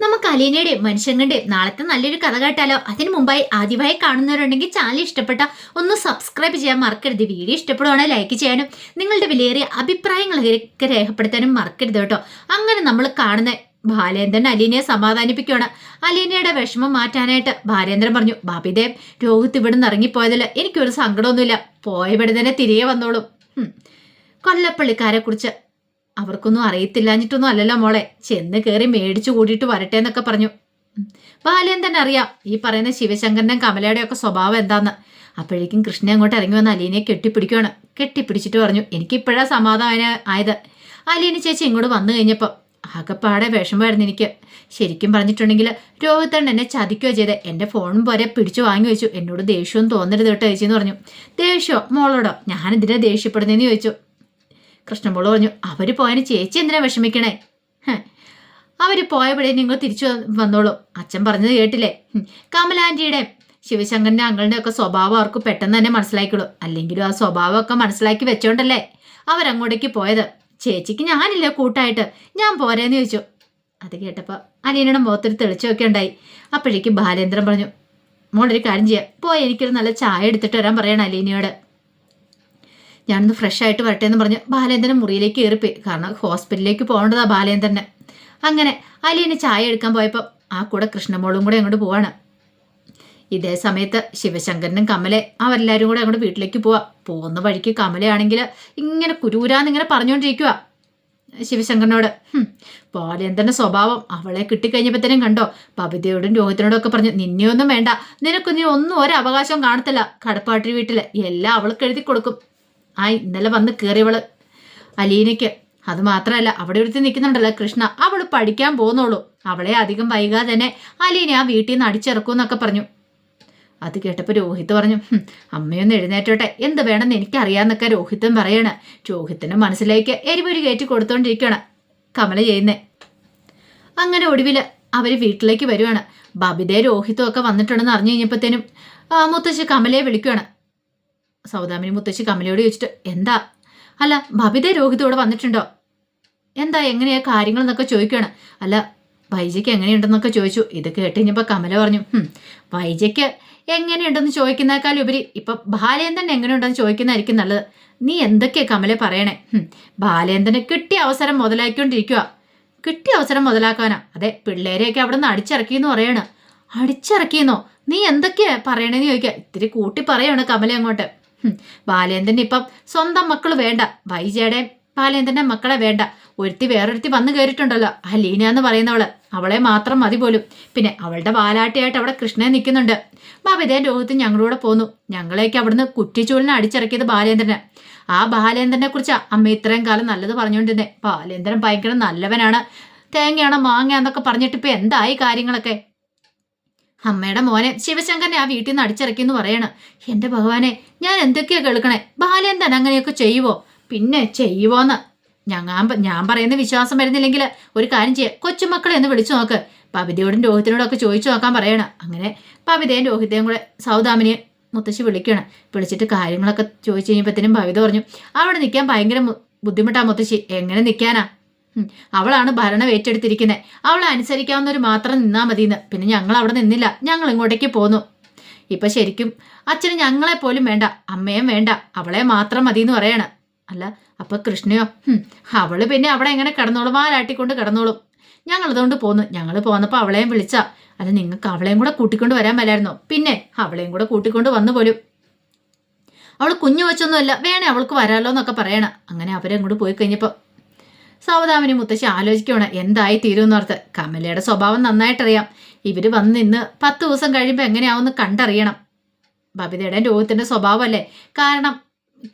നമുക്ക് അലീനയുടെയും മനുഷ്യങ്ങളുടെയും നാളത്തെ നല്ലൊരു കഥ കേട്ടാലോ? അതിന് മുമ്പായി ആദ്യമായി കാണുന്നവരുണ്ടെങ്കിൽ ചാനൽ ഇഷ്ടപ്പെട്ട ഒന്ന് സബ്സ്ക്രൈബ് ചെയ്യാൻ മറക്കരുത്. വീഡിയോ ഇഷ്ടപ്പെടുവാണെങ്കിൽ ലൈക്ക് ചെയ്യാനും നിങ്ങളുടെ വിലയേറിയ അഭിപ്രായങ്ങളൊക്കെ രേഖപ്പെടുത്താനും മറക്കരുത് കേട്ടോ. അങ്ങനെ നമ്മൾ കാണുന്ന ബാലേന്ദ്രൻ അലീനയെ സമാധാനിപ്പിക്കുകയാണ് അലീനയുടെ വിഷമം മാറ്റാനായിട്ട് ബാലേന്ദ്രൻ പറഞ്ഞു ബാബിദേവ് രോഹിത് ഇവിടെ നിന്ന് ഇറങ്ങിപ്പോയതിൽ എനിക്കൊരു സങ്കടമൊന്നുമില്ല. പോയവിടെ തന്നെ തിരികെ വന്നോളും. കൊല്ലപ്പള്ളിക്കാരെ കുറിച്ച് അവർക്കൊന്നും അറിയത്തില്ലാഞ്ഞിട്ടൊന്നും അല്ലല്ലോ മോളെ. ചെന്ന് കയറി മേടിച്ചു കൂടിയിട്ട് വരട്ടെ എന്നൊക്കെ പറഞ്ഞു. ബാലയൻ തന്നെ അറിയാം. ഈ പറയുന്ന ശിവശങ്കരനും കമലയുടെയും ഒക്കെ സ്വഭാവം എന്താന്ന്. അപ്പോഴേക്കും കൃഷ്ണൻ അങ്ങോട്ട് ഇറങ്ങി വന്ന് അലീനയെ കെട്ടിപ്പിടിക്കുകയാണ് കെട്ടിപ്പിടിച്ചിട്ട് പറഞ്ഞു എനിക്കിപ്പോഴാ സമാധാനം ആയത്. അലീന ചേച്ചി ഇങ്ങോട്ട് വന്നു കഴിഞ്ഞപ്പോൾ ആകെപ്പാടെ വിഷമമായിരുന്നു എനിക്ക്. ശരിക്കും പറഞ്ഞിട്ടുണ്ടെങ്കിൽ രോഹിതൻ എന്നെ ചതിക്കുകയോ ചെയ്തേ. എന്റെ ഫോണും പോരെ പിടിച്ചു വാങ്ങി വെച്ചു. എന്നോട് ദേഷ്യവും തോന്നരുത് കേട്ടോ ചേച്ചി എന്ന് പറഞ്ഞു. ദേഷ്യോ? മോളോടോ? ഞാനെന്തിനാ ദേഷ്യപ്പെടുന്നതെന്ന് ചോദിച്ചു. കൃഷ്ണമോൾ പറഞ്ഞു അവർ പോയതിന് ചേച്ചി എന്തിനാ വിഷമിക്കണേ? അവർ പോയപ്പോഴേ നിങ്ങൾ തിരിച്ചു വന്നോളൂ. അച്ഛൻ പറഞ്ഞത് കേട്ടില്ലേ. കമലാന്റിയുടെ ശിവശങ്കറിന്റെ അങ്ങളുടെ ഒക്കെ സ്വഭാവം അവർക്ക് പെട്ടെന്ന് തന്നെ മനസ്സിലാക്കിയുള്ളൂ അല്ലെങ്കിലും ആ സ്വഭാവമൊക്കെ മനസ്സിലാക്കി വെച്ചോണ്ടല്ലേ അവരങ്ങോട്ടേക്ക് പോയത്? ചേച്ചിക്ക് ഞാനില്ല കൂട്ടായിട്ട്. ഞാൻ പോരേന്ന് ചോദിച്ചു. അത് കേട്ടപ്പോൾ അലീനയുടെ മുഖത്തൊരു തെളിച്ചമൊക്കെ ഉണ്ടായി. അപ്പോഴേക്കും ബാലേന്ദ്രൻ പറഞ്ഞു മോളൊരു കാര്യം ചെയ്യാം. പോയി എനിക്കൊരു നല്ല ചായ എടുത്തിട്ട് വരാൻ പറയണം അലീനയോട്. ഞാനൊന്ന് ഫ്രഷ് ആയിട്ട് വരട്ടെ എന്ന് പറഞ്ഞ് ബാലേന്ദ്രൻ മുറിയിലേക്ക് കയറിപ്പോയി കാരണം ഹോസ്പിറ്റലിലേക്ക് പോകേണ്ടതാ ബാലേന്ദ്രന്. അങ്ങനെ അലീന ചായ എടുക്കാൻ പോയപ്പോൾ ആ കൂടെ കൃഷ്ണമോളും കൂടെ അങ്ങോട്ട് പോവാണ്. ഇതേ സമയത്ത് ശിവശങ്കരനും കമലെ അവരെല്ലാവരും കൂടെ അങ്ങോട്ട് വീട്ടിലേക്ക് പോവാ. പോകുന്ന വഴിക്ക് കമലയാണെങ്കിൽ ഇങ്ങനെ കുരൂരാന്ന് ഇങ്ങനെ പറഞ്ഞുകൊണ്ടിരിക്കുക ശിവശങ്കരനോട് ബാലേന്ദ്രന്റെ സ്വഭാവം അവളെ കിട്ടിക്കഴിഞ്ഞപ്പോഴത്തേനും കണ്ടോ? പവിതയോടും രോഹിത്തിനോടും ഒക്കെ പറഞ്ഞു നിന്നെയൊന്നും വേണ്ട. നിനക്ക് നീ ഒന്നും ഒരവകാശവും കാണത്തില്ല. കടപ്പാട്ടി വീട്ടിൽ എല്ലാം അവൾക്ക് എഴുതി കൊടുക്കും. ആ ഇന്നലെ വന്ന് കയറിയവൾ അലീനയ്ക്ക്. അത് മാത്രമല്ല അവിടെ ഒരുത്തി നിൽക്കുന്നുണ്ടല്ലോ കൃഷ്ണ. അവൾ പഠിക്കാൻ പോകുന്നുള്ളൂ. അവളെ അധികം വൈകാതെ തന്നെ അലീനെ ആ വീട്ടിൽ നിന്ന് അടിച്ചിറക്കും എന്നൊക്കെ പറഞ്ഞു. അത് കേട്ടപ്പോൾ രോഹിത് പറഞ്ഞു "ഹും, അമ്മയൊന്ന് എഴുന്നേറ്റോട്ടെ. എന്ത് വേണമെന്ന് എനിക്കറിയാന്നൊക്കെ രോഹിത്തും പറയാണ്. രോഹിത്തിന്റെ മനസ്സിലേക്ക് എരിപൊരി കയറ്റി കൊടുത്തോണ്ടിരിക്കുകയാണ് കമല ചെയ്യുന്നേ. അങ്ങനെ ഒടുവിൽ അവർ വീട്ടിലേക്ക് വരുവാണ്. ബബിതേ രോഹിത്തും ഒക്കെ വന്നിട്ടുണ്ടെന്ന് അറിഞ്ഞു കഴിഞ്ഞപ്പോഴത്തേനും മുത്തശ്ശി കമലയെ വിളിക്കുകയാണ് സൗദാമിനി മുത്തശ്ശി കമലയോട് ചോദിച്ചിട്ട് എന്താ? അല്ല ബബിത രോഹിത് ഇവിടെ വന്നിട്ടുണ്ടോ? എന്താ എങ്ങനെയാ കാര്യങ്ങൾ എന്നൊക്കെ ചോദിക്കുകയാണ് അല്ല വൈജയ്ക്ക് എങ്ങനെയുണ്ടെന്നൊക്കെ ചോദിച്ചു. ഇത് കേട്ട് കഴിഞ്ഞപ്പോൾ കമല പറഞ്ഞു "ഹും, വൈജയ്ക്ക് എങ്ങനെയുണ്ടെന്ന് ചോദിക്കുന്നേക്കാൾ ഉപരി ഇപ്പം ബാലേന്ദ്രൻ എങ്ങനെയുണ്ടെന്ന് ചോദിക്കുന്നതായിരിക്കും നല്ലത്. നീ എന്തൊക്കെയാ കമല പറയണേ? ബാലേന്ദ്രന് കിട്ടിയ അവസരം മുതലാക്കിക്കൊണ്ടിരിക്കുക കിട്ടിയ അവസരം മുതലാക്കാനാ. അതെ പിള്ളേരെയൊക്കെ അവിടെ നിന്ന് അടിച്ചിറക്കി എന്ന് പറയാണ്. അടിച്ചിറക്കിയെന്നോ? നീ എന്തൊക്കെയാ പറയണേന്ന് ചോദിക്കുക ഇത്തിരി കൂട്ടി പറയാണ് കമല അങ്ങോട്ട്. ബാലേന്ദ്രൻ ഇപ്പം സ്വന്തം മക്കൾ വേണ്ട. വൈജയുടെ ബാലേന്ദ്രന്റെ മക്കളെ വേണ്ട. ഒരുത്തി വേറൊരുത്തി വന്നു കയറിയിട്ടുണ്ടല്ലോ ആ ലീന എന്ന് പറയുന്നവൾ. അവളെ മാത്രം മതി പോലും. പിന്നെ അവളുടെ വാലാട്ടിയായിട്ട് അവിടെ കൃഷ്ണൻ നിൽക്കുന്നുണ്ട്. ബാബിതേ രോഹിത്ത് ഞങ്ങളൂടെ പോന്നു. ഞങ്ങളെയൊക്കെ അവിടുന്ന് കുറ്റിച്ചൂലിനെ അടിച്ചിറക്കിയത് ബാലേന്ദ്രനെ. ആ ബാലേന്ദ്രനെ കുറിച്ച് അമ്മ ഇത്രയും കാലം നല്ലത് പറഞ്ഞുകൊണ്ടിരുന്നേ. ബാലേന്ദ്രൻ ഭയങ്കര നല്ലവനാണ്. തേങ്ങയാണോ മാങ്ങയാന്നൊക്കെ പറഞ്ഞിട്ട് ഇപ്പൊ എന്തായി കാര്യങ്ങളൊക്കെ? അമ്മയുടെ മോനെ ശിവശങ്കരനെ ആ വീട്ടിൽ നിന്ന് അടിച്ചിറക്കി എന്ന് പറയണ്. എന്റെ ഭഗവാനെ ഞാൻ എന്തൊക്കെയാ കേൾക്കണേ? ബാലേന്ദ്രൻ അങ്ങനെയൊക്കെ ചെയ്യുവോ? പിന്നെ ചെയ്യുവോന്ന്? ഞങ്ങാൻ ഞാൻ പറയുന്ന വിശ്വാസം വരുന്നില്ലെങ്കിൽ ഒരു കാര്യം ചെയ്യാം. കൊച്ചുമക്കളെ ഒന്ന് വിളിച്ചു നോക്ക്. പവിതയോടും രോഹിത്തിനോടും ഒക്കെ ചോദിച്ചു നോക്കാൻ പറയണം. അങ്ങനെ പവിതയും രോഹിതയും കൂടെ സൗദാമിനെ മുത്തശ്ശി വിളിക്കണം വിളിച്ചിട്ട് കാര്യങ്ങളൊക്കെ ചോദിച്ചു കഴിഞ്ഞപ്പോഴത്തേനും ഭവിത പറഞ്ഞു അവിടെ നിൽക്കാൻ ഭയങ്കര ബുദ്ധിമുട്ടാണ് ബുദ്ധിമുട്ടാ മുത്തശ്ശി. എങ്ങനെ നിൽക്കാനാ അവളാണ് ഭരണം ഏറ്റെടുത്തിരിക്കുന്നത് അവളെ അനുസരിക്കാവുന്നവർ മാത്രം നിന്നാൽ മതിയെന്ന് പിന്നെ ഞങ്ങൾ അവിടെ നിന്നില്ല. ഞങ്ങൾ ഇങ്ങോട്ടേക്ക് പോന്നു. ഇപ്പൊ ശരിക്കും അച്ഛന് ഞങ്ങളെ പോലും വേണ്ട. അമ്മയും വേണ്ട. അവളെ മാത്രം മതി എന്ന് പറയണം. അല്ല അപ്പൊ കൃഷ്ണയോ? അവൾ പിന്നെ അവിടെ എങ്ങനെ കിടന്നോളും? വാലാട്ടിക്കൊണ്ട് കിടന്നോളും. ഞങ്ങൾ അതുകൊണ്ട് പോന്നു. ഞങ്ങൾ പോന്നപ്പോൾ അവളെയും വിളിച്ച. അല്ല നിങ്ങൾക്ക് അവളെയും കൂടെ കൂട്ടിക്കൊണ്ട് വരാൻ മേലായിരുന്നോ? പിന്നെ അവളെയും കൂടെ കൂട്ടിക്കൊണ്ട് വന്നു പോലും. അവൾ കുഞ്ഞു വെച്ചൊന്നുമല്ല വേണേ അവൾക്ക് വരാലോ എന്നൊക്കെ പറയണം. അങ്ങനെ അവരെ അങ്ങോട്ട് പോയി കഴിഞ്ഞപ്പോൾ സൗദാമിനി മുത്തശ്ശി ആലോചിക്കുകയാണ് എന്തായി തീരുമെന്നോർത്ത് കമലയുടെ സ്വഭാവം നന്നായിട്ടറിയാം. ഇവർ വന്ന് ഇന്ന് പത്ത് ദിവസം കഴിയുമ്പോൾ എങ്ങനെയാവുമെന്ന് കണ്ടറിയണം. ബബിതയുടെ രോഹിത്തിന്റെ സ്വഭാവമല്ലേ? കാരണം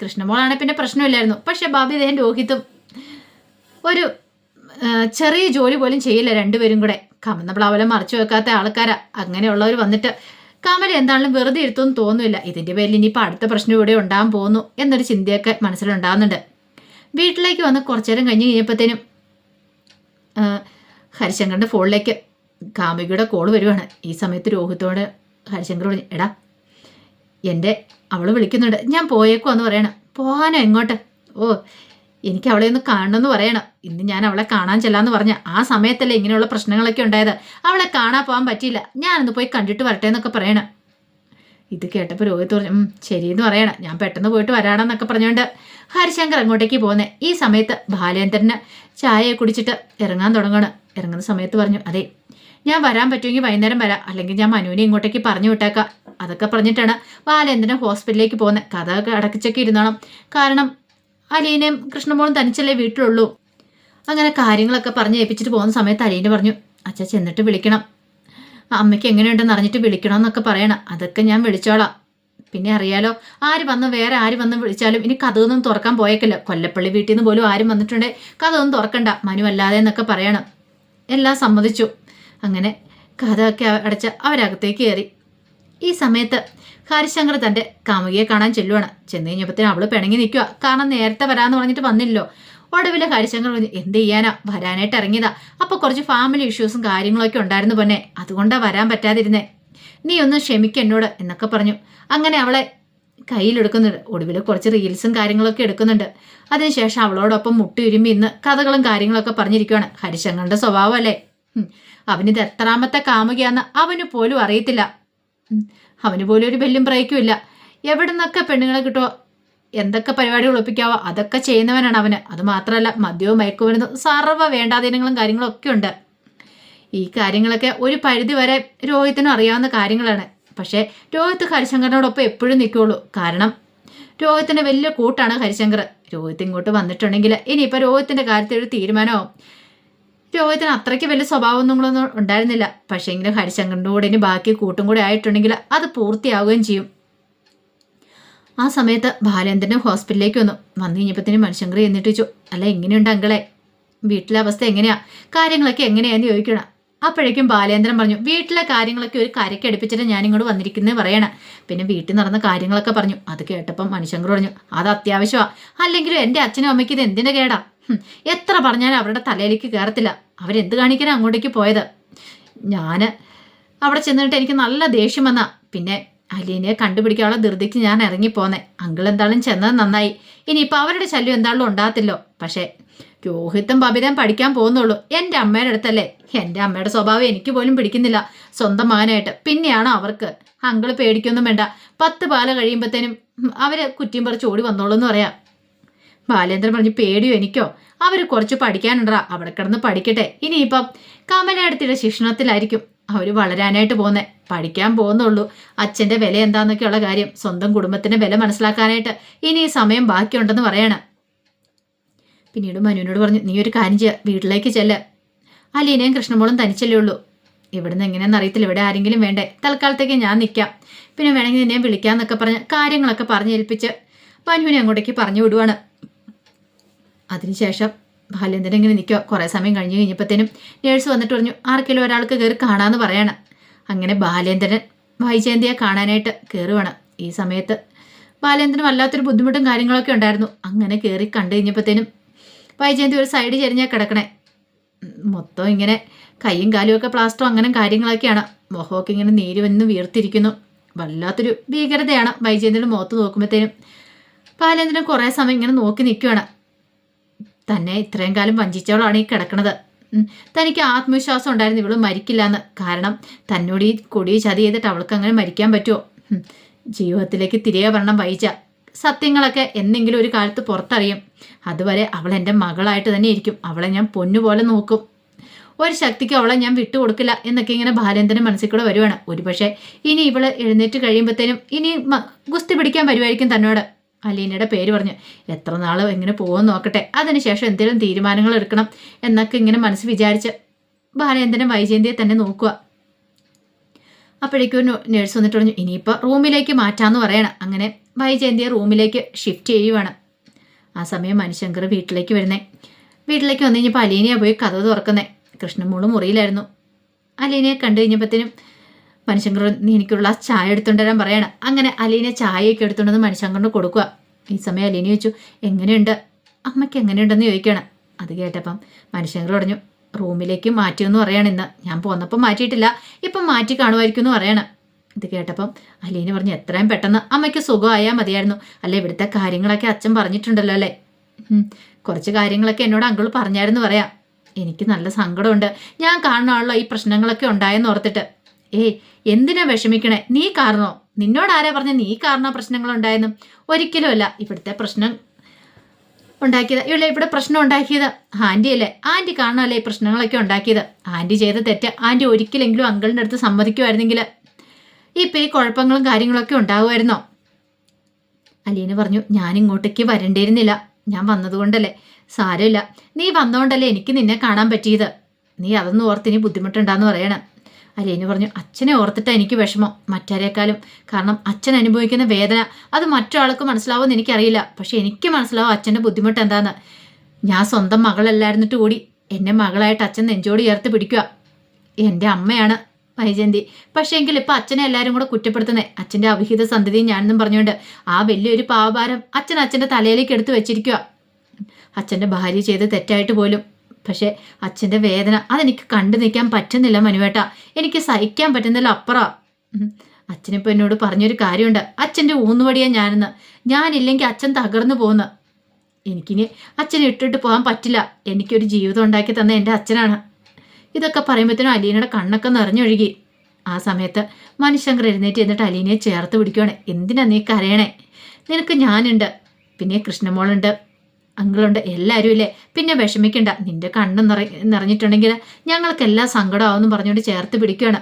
കൃഷ്ണമോളാണെ പിന്നെ പ്രശ്നമില്ലായിരുന്നു. പക്ഷെ ബബിതയും രോഹിത്തും ഒരു ചെറിയ ജോലി പോലും ചെയ്യില്ല രണ്ടുപേരും കൂടെ. കമന്ന പ്ലാവലം മറച്ചു വെക്കാത്ത ആൾക്കാരാ. അങ്ങനെയുള്ളവർ വന്നിട്ട് കമല എന്താണെങ്കിലും വെറുതെ ഇരുത്തൊന്നും തോന്നുന്നില്ല. ഇതിന്റെ പേരിൽ ഇനിയിപ്പോൾ അടുത്ത പ്രശ്നം ഇവിടെ ഉണ്ടാകാൻ പോകുന്നു എന്നൊരു ചിന്തയൊക്കെ മനസ്സിലുണ്ടാകുന്നുണ്ട്. വീട്ടിലേക്ക് വന്ന് കുറച്ചു നേരം കഴിഞ്ഞ് കഴിഞ്ഞപ്പോഴത്തേനും ഹരിശങ്കറിന്റെ ഫോണിലേക്ക് കാമുകിയുടെ കോൾ വരുവാണ്. ഈ സമയത്ത് രോഹിത്തോട് ഹരിശങ്കർ പറഞ്ഞു എടാ എന്റെ അവൾ വിളിക്കുന്നുണ്ട്. ഞാൻ പോയേക്കോ എന്ന് പറയണം. പോകാനോ എങ്ങോട്ട്? ഓ എനിക്ക് അവളെ ഒന്ന് കാണണമെന്ന് പറയണം. ഇന്ന് ഞാൻ അവളെ കാണാൻ ചെല്ലാന്ന് പറഞ്ഞ ആ സമയത്തല്ലേ ഇങ്ങനെയുള്ള പ്രശ്നങ്ങളൊക്കെ ഉണ്ടായത്. അവളെ കാണാൻ പോകാൻ പറ്റിയില്ല. ഞാനൊന്ന് പോയി കണ്ടിട്ട് വരട്ടെ എന്നൊക്കെ പറയണം. ഇത് കേട്ടപ്പോൾ രോഹിത് പറഞ്ഞു ശരി ശരിയെന്ന് പറയണം. ഞാൻ പെട്ടെന്ന് പോയിട്ട് വരാണെന്നൊക്കെ പറഞ്ഞുകൊണ്ട് ഹരിശങ്കർ അങ്ങോട്ടേക്ക് പോകുന്നേ ഈ സമയത്ത് ബാലേന്ദ്രന് ചായ കുടിച്ചിട്ട് ഇറങ്ങാൻ തുടങ്ങണം. ഇറങ്ങുന്ന സമയത്ത് പറഞ്ഞു അതെ ഞാൻ വരാൻ പറ്റുമെങ്കിൽ വൈകുന്നേരം വരാം. അല്ലെങ്കിൽ ഞാൻ മനുവിനെ ഇങ്ങോട്ടേക്ക് പറഞ്ഞു വിട്ടേക്കാം. അതൊക്കെ പറഞ്ഞിട്ടാണ് ബാലേന്ദ്രൻ ഹോസ്പിറ്റലിലേക്ക് പോകുന്നത് കഥ അടക്കിച്ചൊക്കെ ഇരുന്നോണം. കാരണം അലീനയും കൃഷ്ണമോളും തനിച്ചല്ലേ വീട്ടിലുള്ളൂ. അങ്ങനെ കാര്യങ്ങളൊക്കെ പറഞ്ഞ് ഏൽപ്പിച്ചിട്ട് പോകുന്ന സമയത്ത് അലീന പറഞ്ഞു അച്ഛ ചെന്നിട്ട് വിളിക്കണം. അമ്മയ്ക്ക് എങ്ങനെയുണ്ടെന്ന് അറിഞ്ഞിട്ട് വിളിക്കണം എന്നൊക്കെ പറയണം. അതൊക്കെ ഞാൻ വിളിച്ചോളാം. പിന്നെ അറിയാലോ ആര് വന്ന് വേറെ ആര് വന്ന് വിളിച്ചാലും ഇനി കഥയൊന്നും തുറക്കാൻ പോയേക്കില്ല. കൊല്ലപ്പള്ളി വീട്ടിൽ നിന്ന് പോലും ആരും വന്നിട്ടുണ്ടേ കഥയൊന്നും തുറക്കണ്ട. മനു അല്ലാതെ എന്നൊക്കെ പറയണം. എല്ലാം സമ്മതിച്ചു. അങ്ങനെ കഥയൊക്കെ അടച്ച അവരകത്തേക്ക് കയറി. ഈ സമയത്ത് ഹരിശങ്കർ തന്റെ കാമുകിയെ കാണാൻ ചെല്ലുവാണ്. ചെന്ന് കഴിഞ്ഞപ്പോഴത്തേനും അവൾ പിണങ്ങി നിൽക്കുക കാരണം നേരത്തെ വരാമെന്ന് പറഞ്ഞിട്ട് വന്നില്ലല്ലോ. ഒടുവിൽ ഹരിശങ്കർ പറഞ്ഞു എന്ത് ചെയ്യാനാ? വരാനായിട്ട് ഇറങ്ങിയതാ. അപ്പൊ കുറച്ച് ഫാമിലി ഇഷ്യൂസും കാര്യങ്ങളൊക്കെ ഉണ്ടായിരുന്നു പൊന്നെ. അതുകൊണ്ടാ വരാൻ പറ്റാതിരുന്നേ. നീ ഒന്ന് ക്ഷമിക്ക എന്നോട് എന്നൊക്കെ പറഞ്ഞു. അങ്ങനെ അവളെ കയ്യിലെടുക്കുന്നുണ്ട്. ഒടുവിൽ കുറച്ച് റീൽസും കാര്യങ്ങളൊക്കെ എടുക്കുന്നുണ്ട്. അതിനുശേഷം അവളോടൊപ്പം മുട്ടിയുരുമ്പി ഇന്ന് കഥകളും കാര്യങ്ങളൊക്കെ പറഞ്ഞിരിക്കുവാണ്. ഹരിശങ്കറിന്റെ സ്വഭാവമല്ലേ. അവനിത് എത്രാമത്തെ കാമുകയാന്ന് അവന് പോലും അറിയത്തില്ല. അവന് പോലും ഒരു ബെല്ലും ബ്രേക്കും ഇല്ല. എവിടെ നിന്നൊക്കെ പെണ്ണുങ്ങളെ കിട്ടുമോ എന്തൊക്കെ പരിപാടികൾ ഒളിപ്പിക്കാവോ അതൊക്കെ ചെയ്യുന്നവനാണ് അവന്. അത് മാത്രമല്ല മദ്യവും മയക്കുമരുന്നും സർവ വേണ്ടാതീനങ്ങളും കാര്യങ്ങളും ഒക്കെ ഉണ്ട്. ഈ കാര്യങ്ങളൊക്കെ ഒരു പരിധി വരെ രോഹിത്തിനും അറിയാവുന്ന കാര്യങ്ങളാണ്. പക്ഷേ രോഹിത്ത് ഹരിശങ്കറിനോടൊപ്പം എപ്പോഴും നിൽക്കുള്ളൂ. കാരണം രോഹിത്തിന്റെ വലിയ കൂട്ടാണ് ഹരിശങ്കർ. രോഹിത്ത് ഇങ്ങോട്ട് വന്നിട്ടുണ്ടെങ്കിൽ ഇനിയിപ്പോൾ രോഹിത്തിന്റെ കാര്യത്തിൽ ഒരു തീരുമാനമോ രോഹിത്തിന് അത്രയ്ക്ക് വലിയ സ്വഭാവമൊന്നും ഉണ്ടായിരുന്നില്ല. പക്ഷേ എങ്കിലും ഹരിശങ്കറിന്റെ കൂടെ ഇനി ബാക്കി കൂട്ടും കൂടെ ആയിട്ടുണ്ടെങ്കിൽ അത് പൂർത്തിയാവുകയും ചെയ്യും. ആ സമയത്ത് ബാലേന്ദ്രൻ ഹോസ്പിറ്റലിലേക്ക് വന്നു. വന്നു കഴിഞ്ഞപ്പോഴത്തേനും മനുഷ്യങ്കറി എന്നിട്ട് ചോദിച്ചു അല്ല എങ്ങനെയുണ്ട് അങ്കളെ? വീട്ടിലെ അവസ്ഥ എങ്ങനെയാ? കാര്യങ്ങളൊക്കെ എങ്ങനെയാന്ന് ചോദിക്കണം. അപ്പോഴേക്കും ബാലേന്ദ്രൻ പറഞ്ഞു വീട്ടിലെ കാര്യങ്ങളൊക്കെ ഒരു കരയ്ക്ക് അടുപ്പിച്ചിട്ട് ഞാൻ ഇങ്ങോട്ട് വന്നിരിക്കുന്നത് പറയണം. പിന്നെ വീട്ടിൽ നടന്ന കാര്യങ്ങളൊക്കെ പറഞ്ഞു. അത് കേട്ടപ്പം മനുഷ്യങ്കർ പറഞ്ഞു അത് അത്യാവശ്യമാണ് അല്ലെങ്കിലും എന്റെ അച്ഛനും അമ്മയ്ക്ക് ഇത് എന്തിന്റെ കേടാ? എത്ര പറഞ്ഞാലും അവരുടെ തലയിലേക്ക് കയറത്തില്ല അവരെന്ത് കാണിക്കാനാണ് അങ്ങോട്ടേക്ക് പോയത്? ഞാൻ അവിടെ ചെന്നിട്ട് എനിക്ക് നല്ല ദേഷ്യം വന്നാ. പിന്നെ അലീനയെ കണ്ടുപിടിക്കാനുള്ള ധൃതിക്ക് ഞാൻ ഇറങ്ങിപ്പോന്നെ അങ്കിൾ എന്താളും ചെന്നത് നന്നായി. ഇനിയിപ്പോൾ അവരുടെ ശല്യം എന്താളും ഉണ്ടാകത്തില്ലോ. പക്ഷേ രോഹിത്തും ബബിതം പഠിക്കാൻ പോകുന്നുള്ളൂ. എന്റെ അമ്മയുടെ അടുത്തല്ലേ? എന്റെ അമ്മയുടെ സ്വഭാവം എനിക്ക് പോലും പിടിക്കുന്നില്ല. സ്വന്തം മകനായിട്ട്. പിന്നെയാണോ അവർക്ക്. അങ്കിൾ പേടിക്കൊന്നും വേണ്ട. പത്ത് പാല കഴിയുമ്പോഴത്തേനും അവർ കുറ്റിയും പറിച്ച് ഓടി വന്നോളൂ എന്ന് പറയാം. ബാലേന്ദ്രൻ പറഞ്ഞു പേടിയോ എനിക്കോ? അവർ കുറച്ച് പഠിക്കാനുണ്ടാ അവിടെ കിടന്ന് പഠിക്കട്ടെ. ഇനിയിപ്പം കമലയടുത്തിയുടെ ശിക്ഷണത്തിലായിരിക്കും. അവർ വളരാനായിട്ട് പോകുന്നത് പഠിക്കാൻ പോകുന്നുള്ളൂ. അച്ഛന്റെ വില എന്താന്നൊക്കെയുള്ള കാര്യം സ്വന്തം കുടുംബത്തിന്റെ വില മനസ്സിലാക്കാനായിട്ട് ഇനി ഈ സമയം ബാക്കിയുണ്ടെന്ന് പറയണം. പിന്നീട് മനുവിനോട് പറഞ്ഞു നീ ഒരു കാര്യം ചെയ്യുക വീട്ടിലേക്ക് ചെല്ല. അലീനയും കൃഷ്ണമോളും തനിച്ചല്ലേ ഉള്ളൂ. ഇവിടുന്ന് എങ്ങനെയാണെന്ന് അറിയത്തില്ല. ഇവിടെ ആരെങ്കിലും വേണ്ടേ? തൽക്കാലത്തേക്ക് ഞാൻ നിൽക്കാം പിന്നെ വേണമെങ്കിൽ നിന്നെ വിളിക്കാമെന്നൊക്കെ പറഞ്ഞ് കാര്യങ്ങളൊക്കെ പറഞ്ഞ് ഏൽപ്പിച്ച് മനുവിനെ അങ്ങോട്ടേക്ക് പറഞ്ഞു വിടുവാണ്. അതിനുശേഷം ബാലേന്ദ്രൻ ഇങ്ങനെ നിൽക്കുക. കുറേ സമയം കഴിഞ്ഞ് കഴിഞ്ഞപ്പോഴത്തേനും നേഴ്സ് വന്നിട്ട് പറഞ്ഞു ആർക്കെങ്കിലും ഒരാൾക്ക് കയറി കാണാമെന്ന് പറയണം. അങ്ങനെ ബാലേന്ദ്രൻ വൈജയന്തിയെ കാണാനായിട്ട് കയറുവാണ്. ഈ സമയത്ത് ബാലേന്ദ്രൻ വല്ലാത്തൊരു ബുദ്ധിമുട്ടും കാര്യങ്ങളൊക്കെ ഉണ്ടായിരുന്നു. അങ്ങനെ കയറി കണ്ടു കഴിഞ്ഞപ്പോഴത്തേനും വൈജയന്തി ഒരു സൈഡ് ചെരിഞ്ഞാൽ കിടക്കണേ. മൊത്തം ഇങ്ങനെ കൈയും കാലും ഒക്കെ പ്ലാസ്റ്ററും അങ്ങനെ കാര്യങ്ങളൊക്കെയാണ്. മുഖമൊക്കെ ഇങ്ങനെ നീര് വന്ന് വീർത്തിരിക്കുന്നു. വല്ലാത്തൊരു ഭീകരതയാണ് വൈജയന്തിയുടെ മുഖത്ത് നോക്കുമ്പോഴത്തേനും. ബാലേന്ദ്രൻ കുറേ സമയം ഇങ്ങനെ നോക്കി നിൽക്കുകയാണ്. തന്നെ ഇത്രയും കാലം വഞ്ചിച്ചവളാണ് ഈ കിടക്കണത്. തനിക്ക് ആത്മവിശ്വാസം ഉണ്ടായിരുന്നു. ഇവൾ മരിക്കില്ല എന്ന് കാരണം തന്നോട് ഈ കൊടി ചതി ചെയ്തിട്ട് അവൾക്ക് അങ്ങനെ മരിക്കാൻ പറ്റുമോ ജീവിതത്തിലേക്ക് തിരികെ വരണം വൈജ. സത്യങ്ങളൊക്കെ എന്തെങ്കിലും ഒരു കാലത്ത് പുറത്തറിയും. അതുവരെ അവൾ എന്റെ മകളായിട്ട് തന്നെ ഇരിക്കും. അവളെ ഞാൻ പൊന്നുപോലെ നോക്കും. ഒരു ശക്തിക്ക് അവളെ ഞാൻ വിട്ടുകൊടുക്കില്ല എന്നൊക്കെ ഇങ്ങനെ ബാലേന്ദ്രൻ മനസ്സിൽ കൂടെ വരുവാണ്. ഒരുപക്ഷെ ഇനി ഇവൾ എഴുന്നേറ്റ് കഴിയുമ്പോഴത്തേനും ഇനി ഗുസ്തി പിടിക്കാൻ വരുമായിരിക്കും തന്നോട്. അലീനയുടെ പേര് പറഞ്ഞു എത്ര നാൾ എങ്ങനെ പോകുമെന്ന് നോക്കട്ടെ? അതിനുശേഷം എന്തെങ്കിലും തീരുമാനങ്ങൾ എടുക്കണം എന്നൊക്കെ ഇങ്ങനെ മനസ്സ് വിചാരിച്ച് ബാലേന്ദ്രൻ വൈജയന്തിയെ തന്നെ നോക്കുക അപ്പോഴേക്കും നേഴ്സ് വന്നിട്ട് പറഞ്ഞു ഇനിയിപ്പോൾ റൂമിലേക്ക് മാറ്റാമെന്ന് പറയണം. അങ്ങനെ വൈജയന്തിയെ റൂമിലേക്ക് ഷിഫ്റ്റ് ചെയ്യുവാണ്. ആ സമയം മനുശങ്കർ വീട്ടിലേക്ക് വരുന്നേ. വീട്ടിലേക്ക് വന്നു കഴിഞ്ഞപ്പോൾ അലീനയെ പോയി കഥ തുറക്കുന്നേ. കൃഷ്ണമോൾ മുറിയിലായിരുന്നു. അലീനയെ കണ്ടു കഴിഞ്ഞപ്പോഴത്തേനും മനുശങ്കർ നീ എനിക്കുള്ള ചായ എടുത്തുകൊണ്ട് വരാൻ പറയണം. അങ്ങനെ അലീനെ ചായയൊക്കെ എടുത്തുകൊണ്ടെന്ന് മനുഷ്യങ്കറിന് കൊടുക്കുക ഈ സമയം അലീന ചോദിച്ചു എങ്ങനെയുണ്ട്? അമ്മയ്ക്ക് എങ്ങനെയുണ്ടെന്ന് ചോദിക്കണം. അത് കേട്ടപ്പം മനുഷ്യങ്കർ പറഞ്ഞു റൂമിലേക്ക് മാറ്റിയെന്ന് പറയണം ഇന്ന്. ഞാൻ പോന്നപ്പോൾ മാറ്റിയിട്ടില്ല. ഇപ്പം മാറ്റി കാണുമായിരിക്കും എന്ന് പറയണം. ഇത് കേട്ടപ്പം അലീന പറഞ്ഞു എത്രയും പെട്ടെന്ന്. അമ്മയ്ക്ക് സുഖമായാൽ മതിയായിരുന്നു. അല്ല ഇവിടുത്തെ കാര്യങ്ങളൊക്കെ അച്ഛൻ പറഞ്ഞിട്ടുണ്ടല്ലോ അല്ലേ? കുറച്ച് കാര്യങ്ങളൊക്കെ എന്നോട് അങ്കിൾ പറഞ്ഞായിരുന്നു പറയാം. എനിക്ക് നല്ല സങ്കടമുണ്ട്. ഞാൻ കാണുന്ന ഈ പ്രശ്നങ്ങളൊക്കെ ഉണ്ടായെന്ന് ഓർത്തിട്ട്. ഏയ് എന്തിനാ വിഷമിക്കണേ? നീ കാരണോ? നിന്നോട് ആരാ പറഞ്ഞ നീ കാരണോ പ്രശ്നങ്ങൾ ഉണ്ടായെന്നും ഒരിക്കലും അല്ല ഇവിടുത്തെ പ്രശ്നം ഉണ്ടാക്കിയത്. ഇവിടെ ഇവിടെ പ്രശ്നം ഉണ്ടാക്കിയത്? ആന്റി അല്ലേ ആന്റി കാണാനല്ലേ ഈ പ്രശ്നങ്ങളൊക്കെ ഉണ്ടാക്കിയത്? ആന്റി ചെയ്ത തെറ്റ് ആന്റി ഒരിക്കലെങ്കിലും അങ്കിളിന്റെ അടുത്ത് സമ്മതിക്കുമായിരുന്നെങ്കിൽ ഇപ്പം ഈ കുഴപ്പങ്ങളും കാര്യങ്ങളൊക്കെ ഉണ്ടാകുമായിരുന്നോ അലീന പറഞ്ഞു ഞാൻ ഇങ്ങോട്ടേക്ക് വരേണ്ടിയിരുന്നില്ല. ഞാൻ വന്നതുകൊണ്ടല്ലേ. സാരമില്ല. നീ വന്നതുകൊണ്ടല്ലേ എനിക്ക് നിന്നെ കാണാൻ പറ്റിയത്. നീ അതൊന്നും ഓർത്ത് ഇനി ബുദ്ധിമുട്ടുണ്ടാന്ന് പറയണം. അലീന പറഞ്ഞു അച്ഛനെ ഓർത്തിട്ടാണ് എനിക്ക് വിഷമം മറ്റാരേക്കാളും. കാരണം അച്ഛൻ അനുഭവിക്കുന്ന വേദന അത് മറ്റൊരാൾക്ക് മനസ്സിലാവുമെന്ന് എനിക്കറിയില്ല. പക്ഷേ എനിക്ക് മനസ്സിലാവും അച്ഛന്റെ ബുദ്ധിമുട്ട് എന്താന്ന്. ഞാൻ സ്വന്തം മകളല്ലായിരുന്നിട്ട് കൂടി എന്നെ മകളായിട്ട് അച്ഛൻ നെഞ്ചോട് ചേർത്ത് പിടിക്കുക എന്റെ അമ്മയാണ് വൈജയന്തി. പക്ഷേ എങ്കിൽ ഇപ്പം അച്ഛനെ എല്ലാവരും കൂടെ കുറ്റപ്പെടുത്തുന്നത് അച്ഛന്റെ അവിഹിത സന്തതിയും ഞാനെന്നും പറഞ്ഞുകൊണ്ട് ആ വലിയൊരു പാവഭാരം അച്ഛൻ അച്ഛന്റെ തലയിലേക്ക് എടുത്തു വെച്ചിരിക്കുക അച്ഛന്റെ ഭാര്യ ചെയ്ത് തെറ്റായിട്ട് പോലും പക്ഷേ അച്ഛന്റെ വേദന അതെനിക്ക് കണ്ടു നിൽക്കാൻ പറ്റുന്നില്ല മനുവേട്ട. എനിക്ക് സഹിക്കാൻ പറ്റുന്നില്ല അപ്പുറ. അച്ഛനിപ്പോൾ എന്നോട് പറഞ്ഞൊരു കാര്യമുണ്ട്. അച്ഛന്റെ ഊന്നുവടിയാണ് ഞാനെന്ന്. ഞാനില്ലെങ്കിൽ അച്ഛൻ തകർന്നു പോകുന്നു എനിക്കിനി അച്ഛനെ ഇട്ടിട്ട് പോകാൻ പറ്റില്ല. എനിക്കൊരു ജീവിതം ഉണ്ടാക്കി തന്ന എന്റെ അച്ഛനാണ്. ഇതൊക്കെ പറയുമ്പോഴത്തേനും അലീനയുടെ കണ്ണൊക്കെ നിറഞ്ഞൊഴുകി. ആ സമയത്ത് മനുശങ്കർ എഴുന്നേറ്റ് എന്നിട്ട് അലീനയെ ചേർത്ത് പിടിക്കുവാണ്. എന്തിനാ നീ കരയണേ? നിനക്ക് ഞാനുണ്ട്. പിന്നെ കൃഷ്ണമോളുണ്ട്. അങ്കിളുണ്ട്. എല്ലാവരും ഇല്ലേ? പിന്നെ വിഷമിക്കണ്ട. നിന്റെ കണ്ണ് നിറ നിറഞ്ഞിട്ടുണ്ടെങ്കിൽ ഞങ്ങൾക്കെല്ലാം സങ്കടമാവെന്നും പറഞ്ഞുകൊണ്ട് ചേർത്ത് പിടിക്കുകയാണ്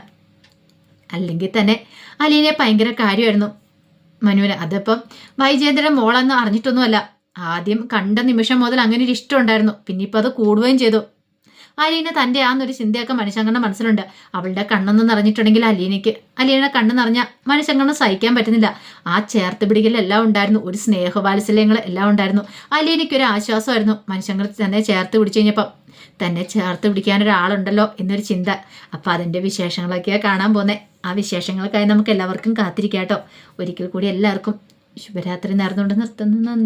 അല്ലെങ്കിൽ തന്നെ അലീനെ ഭയങ്കര കാര്യമായിരുന്നു. മനുവിന് അതിപ്പം വൈജേന്ദ്രൻ മോളെന്ന് അറിഞ്ഞിട്ടൊന്നുമല്ല. ആദ്യം കണ്ട നിമിഷം മുതൽ അങ്ങനെ ഒരു ഇഷ്ടം ഉണ്ടായിരുന്നു. പിന്നെ ഇപ്പം അത് കൂടുകയും ചെയ്തു. അലീന തന്റെ ആന്നൊരു ചിന്തയൊക്കെ മനുഷ്യങ്ങളുടെ മനസ്സിലുണ്ട്. അവളുടെ കണ്ണെന്ന് നിറഞ്ഞിട്ടുണ്ടെങ്കിൽ അലീനയ്ക്ക് അലീനയുടെ കണ്ണ് നിറഞ്ഞ മനുഷ്യങ്കണ്ണ സഹിക്കാൻ പറ്റുന്നില്ല. ആ ചേർത്ത് പിടിക്കലെല്ലാം ഉണ്ടായിരുന്നു. ഒരു സ്നേഹവാത്സല്യങ്ങൾ എല്ലാം ഉണ്ടായിരുന്നു. അലീനയ്ക്ക് ഒരു ആശ്വാസമായിരുന്നു. മനുഷ്യങ്ങൾ തന്നെ ചേർത്ത് പിടിച്ചു കഴിഞ്ഞപ്പം തന്നെ ചേർത്ത് പിടിക്കാൻ ഒരാളുണ്ടല്ലോ എന്നൊരു ചിന്ത. അപ്പോൾ അതിന്റെ വിശേഷങ്ങളൊക്കെയാണ് കാണാൻ പോകുന്നത് ആ വിശേഷങ്ങൾക്കായി നമുക്ക് എല്ലാവർക്കും കാത്തിരിക്കാം കേട്ടോ. ഒരിക്കൽ കൂടി എല്ലാവർക്കും ശുഭരാത്രി നേർന്നുകൊണ്ട് നിർത്തുന്നു. നന്ദി.